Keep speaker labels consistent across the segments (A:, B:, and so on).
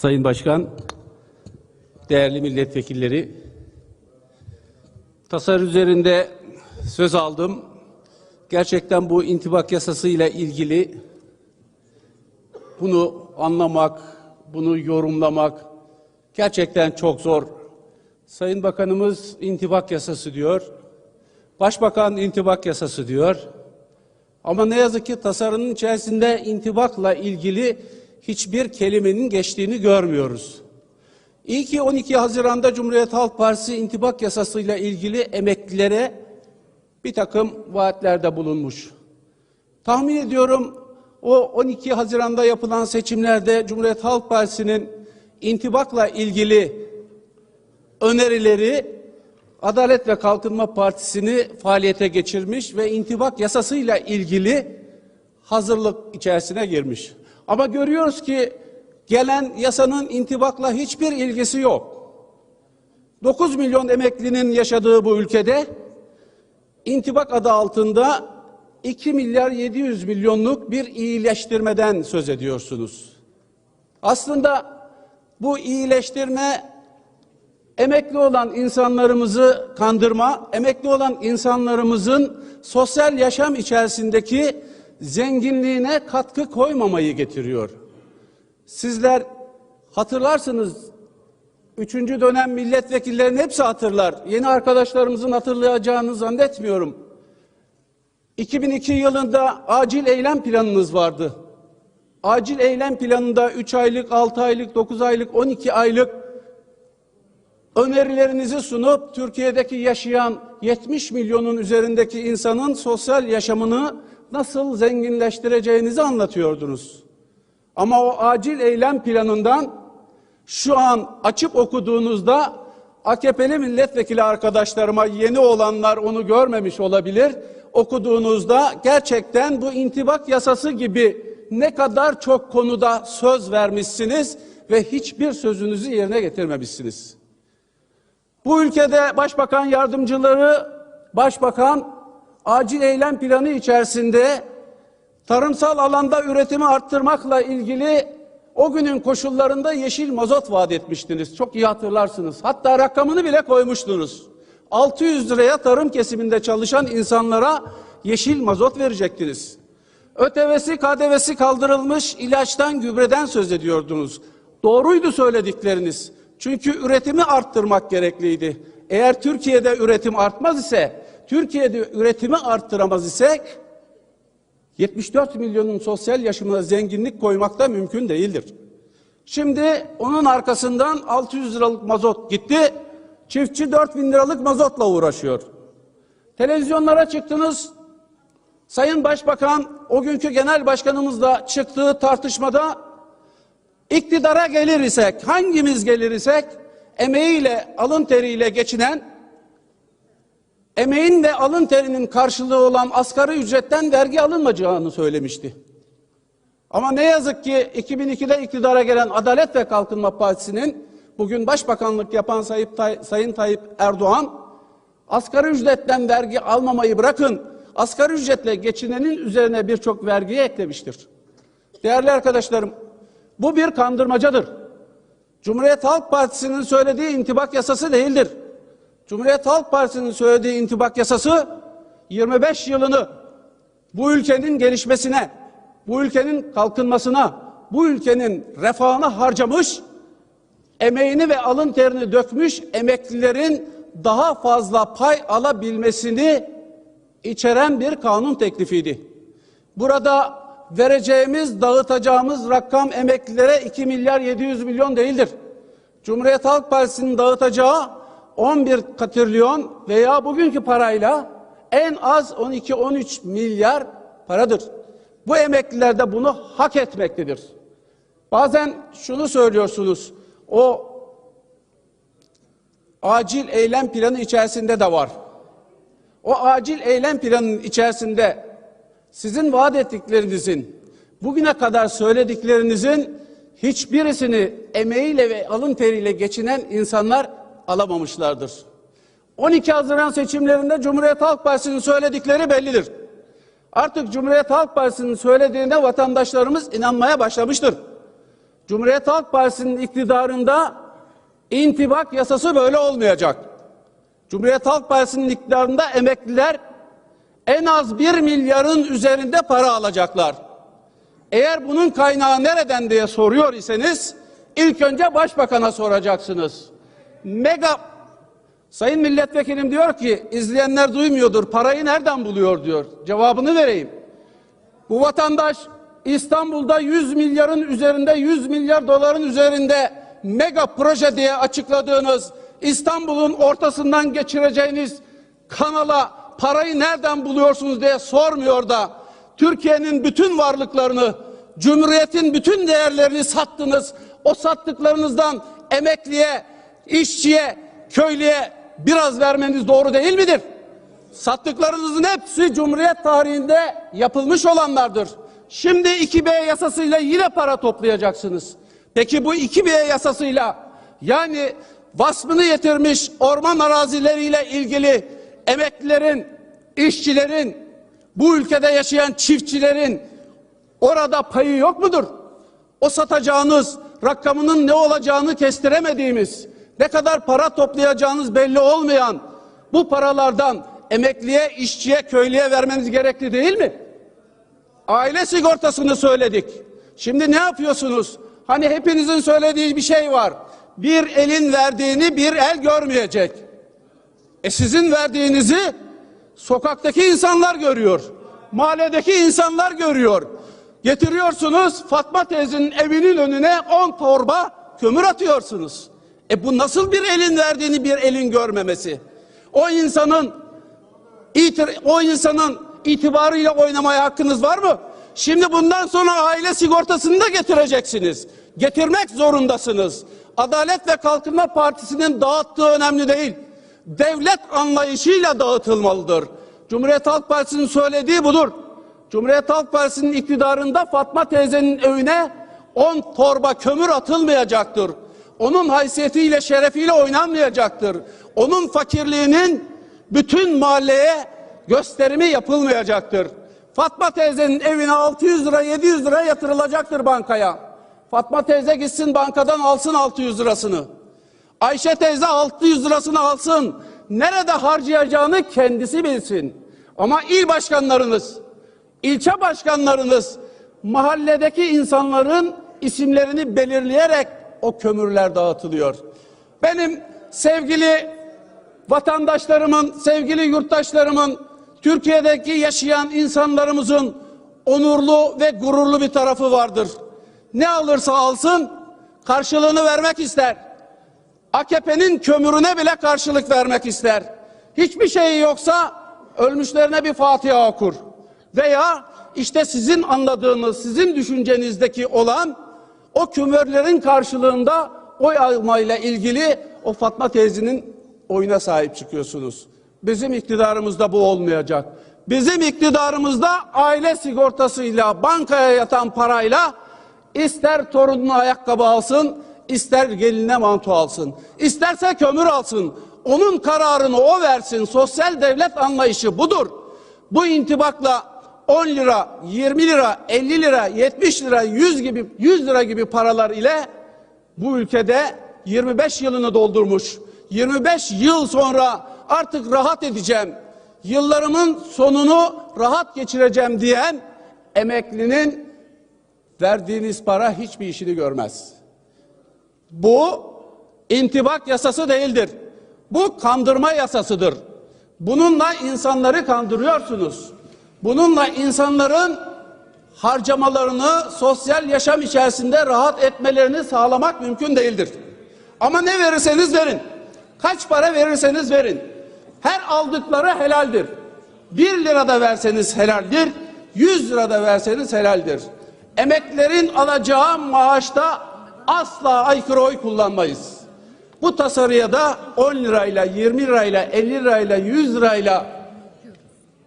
A: Sayın Başkan, değerli milletvekilleri, tasar üzerinde söz aldım. Gerçekten bu intibak yasası ile ilgili bunu anlamak, bunu yorumlamak gerçekten çok zor. Sayın Bakanımız intibak yasası diyor. Başbakan intibak yasası diyor. Ama ne yazık ki tasarının içerisinde intibakla ilgili hiçbir kelimenin geçtiğini görmüyoruz. İyi ki 12 Haziran'da Cumhuriyet Halk Partisi intibak yasasıyla ilgili emeklilere bir takım vaatlerde bulunmuş. Tahmin ediyorum o 12 Haziran'da yapılan seçimlerde Cumhuriyet Halk Partisi'nin intibakla ilgili önerileri Adalet ve Kalkınma Partisi'ni faaliyete geçirmiş ve intibak yasasıyla ilgili hazırlık içerisine girmiş. Ama görüyoruz ki gelen yasanın intibakla hiçbir ilgisi yok. 9 milyon emeklinin yaşadığı bu ülkede intibak adı altında 2 milyar 700 milyonluk bir iyileştirmeden söz ediyorsunuz. Aslında bu iyileştirme emekli olan insanlarımızı kandırma, emekli olan insanlarımızın sosyal yaşam içerisindeki zenginliğine katkı koymamayı getiriyor. Sizler hatırlarsınız, üçüncü dönem milletvekillerinin hepsi hatırlar. Yeni arkadaşlarımızın hatırlayacağını zannetmiyorum. 2002 yılında acil eylem planınız vardı. Acil eylem planında 3 aylık, 6 aylık, 9 aylık, 12 aylık önerilerinizi sunup Türkiye'deki yaşayan 70 milyonun üzerindeki insanın sosyal yaşamını nasıl zenginleştireceğinizi anlatıyordunuz. Ama o acil eylem planından şu an açıp okuduğunuzda AKP'li milletvekili arkadaşlarıma yeni olanlar onu görmemiş olabilir. Okuduğunuzda gerçekten bu intibak yasası gibi ne kadar çok konuda söz vermişsiniz ve hiçbir sözünüzü yerine getirmemişsiniz. Bu ülkede başbakan yardımcıları, başbakan acil eylem planı içerisinde tarımsal alanda üretimi arttırmakla ilgili o günün koşullarında yeşil mazot vaat etmiştiniz. Çok iyi hatırlarsınız. Hatta rakamını bile koymuştunuz. 600 liraya tarım kesiminde çalışan insanlara yeşil mazot verecektiniz. ÖTV'si, KDV'si kaldırılmış ilaçtan, gübreden söz ediyordunuz. Doğruydu söyledikleriniz. Çünkü üretimi arttırmak gerekliydi. Eğer Türkiye'de üretim artmaz ise, Türkiye'de üretimi arttıramaz isek 74 milyonun sosyal yaşamına zenginlik koymak da mümkün değildir. Şimdi onun arkasından 600 liralık mazot gitti. Çiftçi 4 bin liralık mazotla uğraşıyor. Televizyonlara çıktınız. Sayın Başbakan o günkü genel başkanımızla çıktığı tartışmada iktidara gelir isek, hangimiz gelir isek emeğiyle, alın teriyle geçinen emeğin ve alın terinin karşılığı olan asgari ücretten vergi alınmayacağını söylemişti. Ama ne yazık ki 2002'de iktidara gelen Adalet ve Kalkınma Partisi'nin bugün başbakanlık yapan Sayın, Tay Sayın Tayyip Erdoğan asgari ücretten vergi almamayı bırakın asgari ücretle geçinenin üzerine birçok vergiyi eklemiştir. Değerli arkadaşlarım bu bir kandırmacadır. Cumhuriyet Halk Partisi'nin söylediği intibak yasası değildir. Cumhuriyet Halk Partisi'nin söylediği intibak yasası 25 yılını bu ülkenin gelişmesine, bu ülkenin kalkınmasına, bu ülkenin refahına harcamış, emeğini ve alın terini dökmüş emeklilerin daha fazla pay alabilmesini içeren bir kanun teklifiydi. Burada vereceğimiz, dağıtacağımız rakam emeklilere 2 milyar 700 milyon değildir. Cumhuriyet Halk Partisi'nin dağıtacağı 11 katrilyon veya bugünkü parayla en az 12-13 milyar paradır. Bu emekliler de bunu hak etmektedir. Bazen şunu söylüyorsunuz, o acil eylem planı içerisinde de var. O acil eylem planının içerisinde sizin vaat ettiklerinizin, bugüne kadar söylediklerinizin hiçbirisini emeğiyle ve alın teriyle geçinen insanlar alamamışlardır. 12 Haziran seçimlerinde Cumhuriyet Halk Partisi'nin söyledikleri bellidir. Artık Cumhuriyet Halk Partisi'nin söylediğine vatandaşlarımız inanmaya başlamıştır. Cumhuriyet Halk Partisi'nin iktidarında intibak yasası böyle olmayacak. Cumhuriyet Halk Partisi'nin iktidarında emekliler en az 1 milyarın üzerinde para alacaklar. Eğer bunun kaynağı nereden diye soruyor iseniz ilk önce başbakana soracaksınız. Mega Sayın milletvekilim diyor ki izleyenler duymuyordur parayı nereden buluyor diyor. Cevabını vereyim. Bu vatandaş İstanbul'da 100 milyarın üzerinde 100 milyar doların üzerinde mega proje diye açıkladığınız İstanbul'un ortasından geçireceğiniz kanala parayı nereden buluyorsunuz diye sormuyor da Türkiye'nin bütün varlıklarını, Cumhuriyet'in bütün değerlerini sattınız. O sattıklarınızdan emekliye, işçiye, köylüye biraz vermeniz doğru değil midir? Sattıklarınızın hepsi Cumhuriyet tarihinde yapılmış olanlardır. Şimdi 2B yasasıyla yine para toplayacaksınız. Peki bu 2B yasasıyla yani vasfını yitirmiş orman arazileriyle ilgili emeklilerin, işçilerin, bu ülkede yaşayan çiftçilerin orada payı yok mudur? O satacağınız rakamının ne olacağını kestiremediğimiz, ne kadar para toplayacağınız belli olmayan bu paralardan emekliye, işçiye, köylüye vermeniz gerekli değil mi? Aile sigortasını söyledik. Şimdi ne yapıyorsunuz? Hani hepinizin söylediği bir şey var. Bir elin verdiğini bir el görmeyecek. E sizin verdiğinizi sokaktaki insanlar görüyor. Mahalledeki insanlar görüyor. Getiriyorsunuz Fatma teyzenin evinin önüne 10 torba kömür atıyorsunuz. E bu nasıl bir elin verdiğini bir elin görmemesi? O insanın itir, o insanın itibarıyla oynamaya hakkınız var mı? Şimdi bundan sonra aile sigortasını da getireceksiniz. Getirmek zorundasınız. Adalet ve Kalkınma Partisi'nin dağıttığı önemli değil. Devlet anlayışıyla dağıtılmalıdır. Cumhuriyet Halk Partisi'nin söylediği budur. Cumhuriyet Halk Partisi'nin iktidarında Fatma teyzenin evine 10 torba kömür atılmayacaktır. Onun haysiyetiyle, şerefiyle oynanmayacaktır. Onun fakirliğinin bütün mahalleye gösterimi yapılmayacaktır. Fatma teyzenin evine 600 lira 700 lira yatırılacaktır bankaya. Fatma teyze gitsin bankadan alsın 600 lirasını. Ayşe teyze 600 lirasını alsın. Nerede harcayacağını kendisi bilsin. Ama il başkanlarınız, ilçe başkanlarınız mahalledeki insanların isimlerini belirleyerek o kömürler dağıtılıyor. Benim sevgili vatandaşlarımın, sevgili yurttaşlarımın, Türkiye'deki yaşayan insanlarımızın onurlu ve gururlu bir tarafı vardır. Ne alırsa alsın karşılığını vermek ister. AKP'nin kömürüne bile karşılık vermek ister. Hiçbir şeyi yoksa ölmüşlerine bir Fatiha okur. Veya işte sizin anladığınız, sizin düşüncenizdeki olan o kömürlerin karşılığında oy almayla ilgili o Fatma teyzenin oyuna sahip çıkıyorsunuz. Bizim iktidarımızda bu olmayacak. Bizim iktidarımızda aile sigortasıyla bankaya yatan parayla ister torununa ayakkabı alsın, ister geline manto alsın, isterse kömür alsın. Onun kararını o versin. Sosyal devlet anlayışı budur. Bu intibakla 10 lira, 20 lira, 50 lira, 70 lira, 100 gibi 100 lira gibi paralar ile bu ülkede 25 yılını doldurmuş. 25 yıl sonra artık rahat edeceğim. Yıllarımın sonunu rahat geçireceğim diyen emeklinin verdiğiniz para hiçbir işini görmez. Bu intibak yasası değildir. Bu kandırma yasasıdır. Bununla insanları kandırıyorsunuz. Bununla insanların harcamalarını sosyal yaşam içerisinde rahat etmelerini sağlamak mümkün değildir. Ama ne verirseniz verin. Kaç para verirseniz verin. Her aldıkları helaldir. Bir lira da verseniz helaldir. Yüz lira da verseniz helaldir. Emeklerin alacağı maaşta asla aykırı oy kullanmayız. Bu tasarıya da 10 lirayla, 20 lirayla, 50 lirayla, 100 lirayla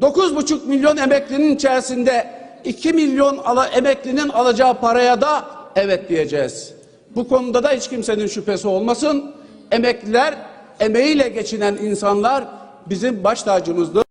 A: 9,5 milyon emeklinin içerisinde 2 milyon ala, emeklinin alacağı paraya da evet diyeceğiz. Bu konuda da hiç kimsenin şüphesi olmasın. Emekliler, emeğiyle geçinen insanlar bizim baş tacımızdır.